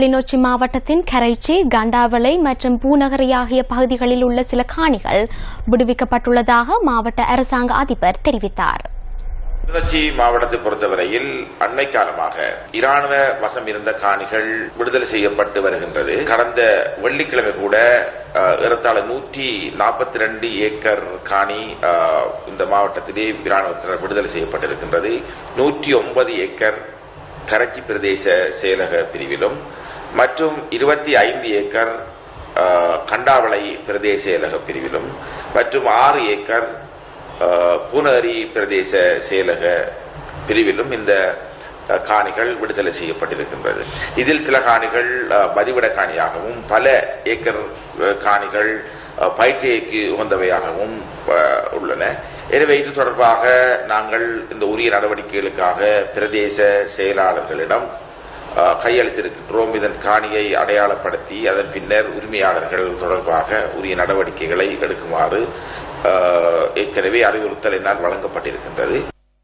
கிளிநொச்சி மாவட்டத்தின் கரைச்சி கண்டாவளை மற்றும் பூநகரி ஆகிய பகுதிகளில் உள்ள சில காணிகள் விடுவிக்கப்பட்டுள்ளதாக மாவட்ட அரசாங்க அதிபர் தெரிவித்தார். கிளிநொச்சி மாவட்டத்தை பொறுத்தவரையில் அண்மை காலமாக இராணுவ வசம் இருந்த காணிகள் விடுதலை செய்யப்பட்டு வருகின்றது. கடந்த வெள்ளிக்கிழமை கூட ஏறத்தாழ நூற்றி நாற்பத்தி ரெண்டு ஏக்கர் காணி இந்த மாவட்டத்திலே இராணுவத்தினர் விடுதலை செய்யப்பட்டிருக்கின்றது. நூற்றி ஒன்பது ஏக்கர் கரைச்சி பிரதேச செயலக பிரிவிலும் மற்றும் இருபத்தி ஐந்து ஏக்கர் கண்டாவளை பிரதேச செயலக பிரிவிலும் மற்றும் ஆறு ஏக்கர் அஹ், பூனரி பிரதேச செயலக பிரிவிலும் இந்த காணிகள் விடுதலை செய்யப்பட்டிருக்கின்றது. இதில் சில காணிகள் பதிவிட காணியாகவும் பல ஏக்கர் காணிகள் பயிற்சியைக்கு பயிற்சிக்கு உகந்தவையாகவும் உள்ளன. எனவே இது தொடர்பாக நாங்கள் இந்த உரிய நடவடிக்கைகளுக்காக பிரதேச செயலாளர்களிடம் கையளித்திருக்கின்றோம் இதன் காணியை அடையாளப்படுத்தி அதன் பின்னர் உரிமையாளர்கள் தொடர்பாக உரிய நடவடிக்கைகளை எடுக்குமாறு ஏற்கனவே அறிவுறுத்தல் என்னால் வழங்கப்பட்டிருக்கின்றது.